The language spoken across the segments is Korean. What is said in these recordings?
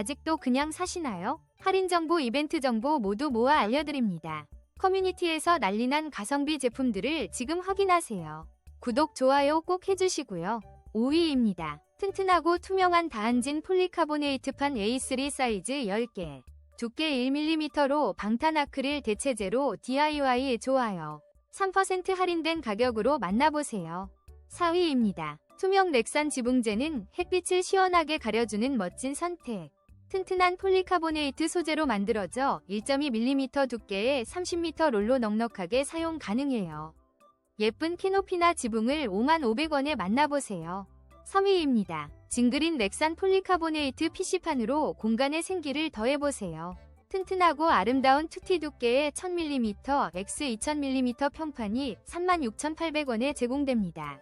아직도 그냥 사시나요? 할인 정보, 이벤트 정보 모두 모아 알려드립니다. 커뮤니티에서 난리난 가성비 제품들을 지금 확인하세요. 구독, 좋아요 꼭 해주시고요. 5위입니다. 튼튼하고 투명한 다한진 폴리카보네이트판 A3 사이즈 10개. 두께 1mm로 방탄 아크릴 대체제로 DIY 좋아요. 3% 할인된 가격으로 만나보세요. 4위입니다. 투명 렉산 지붕재는 햇빛을 시원하게 가려주는 멋진 선택. 튼튼한 폴리카보네이트 소재로 만들어져 1.2mm 두께의 30m 롤로 넉넉하게 사용 가능해요. 예쁜 키노피나 지붕을 5500원에 만나보세요. 3위입니다. 징그린 렉산 폴리카보네이트 PC판으로 공간의 생기를 더해보세요. 튼튼하고 아름다운 투티 두께의 1000mm, X 2000mm 평판이 36,800원에 제공됩니다.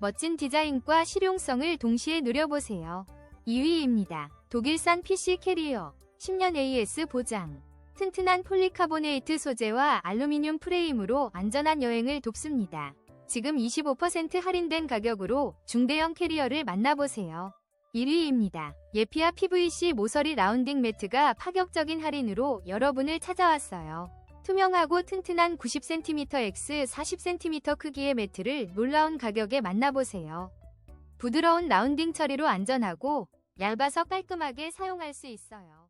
멋진 디자인과 실용성을 동시에 누려보세요. 2위입니다. 독일산 PC 캐리어 10년 AS 보장 튼튼한 폴리카보네이트 소재와 알루미늄 프레임으로 안전한 여행을 돕습니다. 지금 25% 할인된 가격으로 중대형 캐리어를 만나보세요. 1위입니다. 예피아 PVC 모서리 라운딩 매트가 파격적인 할인으로 여러분을 찾아왔어요. 투명하고 튼튼한 90cm x 40cm 크기의 매트를 놀라운 가격에 만나보세요. 부드러운 라운딩 처리로 안전하고 얇아서 깔끔하게 사용할 수 있어요.